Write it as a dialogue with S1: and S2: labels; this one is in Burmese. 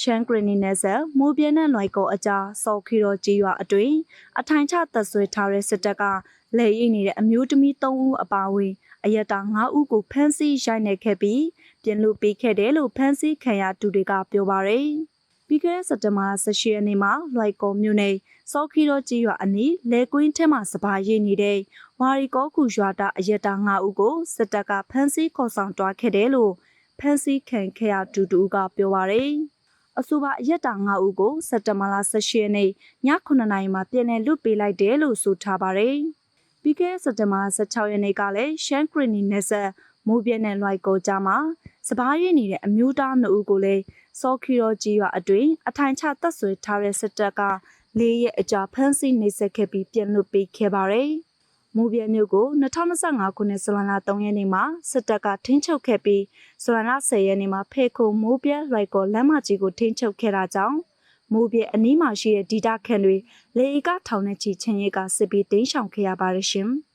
S1: ရှမ်းဂရနီနယ်ဆယ်မိုးပြဲနဲ့လွိုက်ကောအကြားစော်ခီရောကြီးရွာအတွင်အထိုင်ချသက်ဆွဲထားတဲ့စစ်တပ်ကလက်ရိပ်နေတဲ့အမျိုးသမီး၃ဦးအပါအဝင်အရက်တာ၅ဦးကိုဖမ်းဆီးရိုက်နှက်ခဲ့ပြီးပြင်လို့ပေးခဲ့တယ်လို့ဖမ်းဆီးခံရသူတွေကပြောပါရယ်ပြီးခဲ့တဲ့စက်တင်ဘာ18ရက်နေ့မှာလွိုက်ကောမြို့နယ်စော်ခီရောကြီးရွာအနီးလဲကွင်းထဲမှာစပါးရိပ်နေတဲ့ဝါရီကောခုရွာတာအရက်တာ၅ဦးကိုစစ်တပ်ကဖမ်းဆီးခေါ်ဆောင်တွားခဲ့တယ်လို့ဖမ်းဆီးခံခဲ့ရသူတူကပြောပါရယ် အဆိုပါအရက်တာ9ဦးကိုစက်တဘာလ18ရက်နေ့ည9:00နာရီမှာပြည်နယ်လွတ်ပေးလိုက်တယ်လို့ဆိုထားပါတယ်။ပြီးခဲ့တဲ့စက်တဘာ16ရက်နေ့ကလည်းရှမ်းခရနီနယ်ဆက်မိုးပြဲနဲ့လွိုက်ကိုကြားမှာစပားရည်နေတဲ့အမျိုးသား2ဦးကိုလည်းစော်ခီရောကြီးရွာအတွင်အထိုင်ချတပ်ဆွဲထားတဲ့စစ်တပ်ကလေးရက်အကြာဖမ်းဆီးနေဆက်ခဲ့ပြီးပြန်လွတ်ပေးခဲ့ပါတယ်။ မိုးပြဲမြို့ကို2025ခုနှစ်ဇွန်လ3ရက်နေ့မှာစစ်တပ်ကထင်းချုပ်ခဲ့ပြီးဇွန်လ10ရက်နေ့မှာဖေခုံမိုးပြဲရိုက်ကောလမ်းမကြီးကိုထင်းချုပ်ခဲ့တာကြောင့်မိုးပြဲအနီးမှာရှိတဲ့ဒေတာခန်တွေလေအေကထောင်နဲ့ချီချင်းရဲကစစ်ပြီးတင်းရှောင်ခဲ့ရပါတယ်ရှင်။